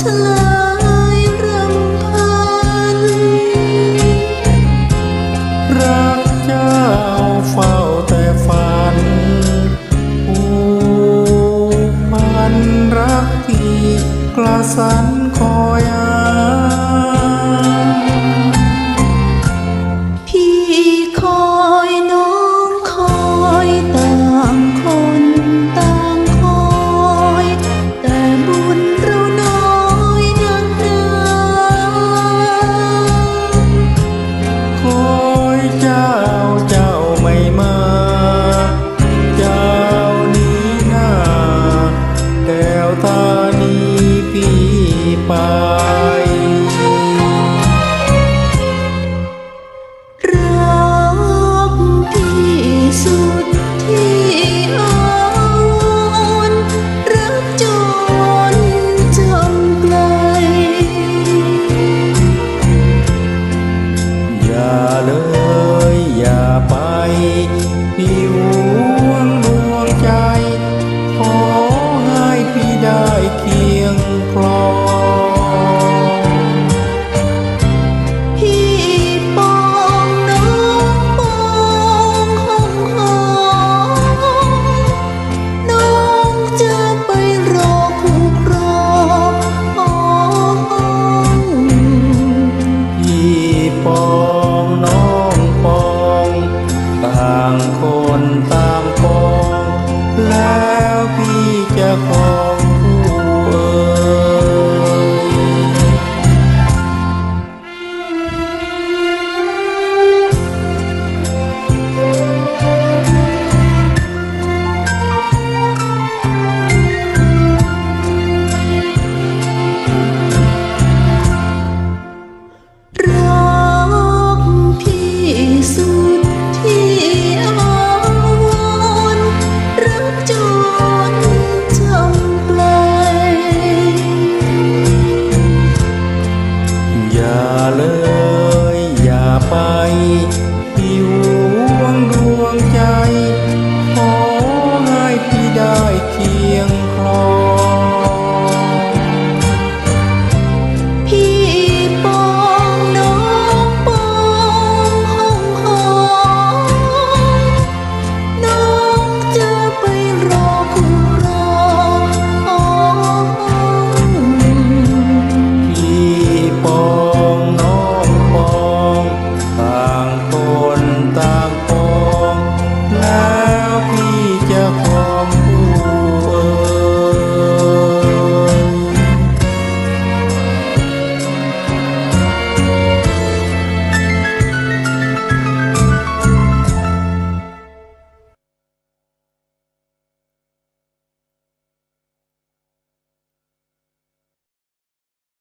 ชลายรำพัน รักเจ้เฝ้าแต่ฝันผูกพันรักที่กระสัน ไปดิวงดวงใจ ขอให้พี่ได้เคียงคลองปองปงห้องหอมน้องจะไปรอครุกรอบห้องฮีป แล้วพี่จะขอ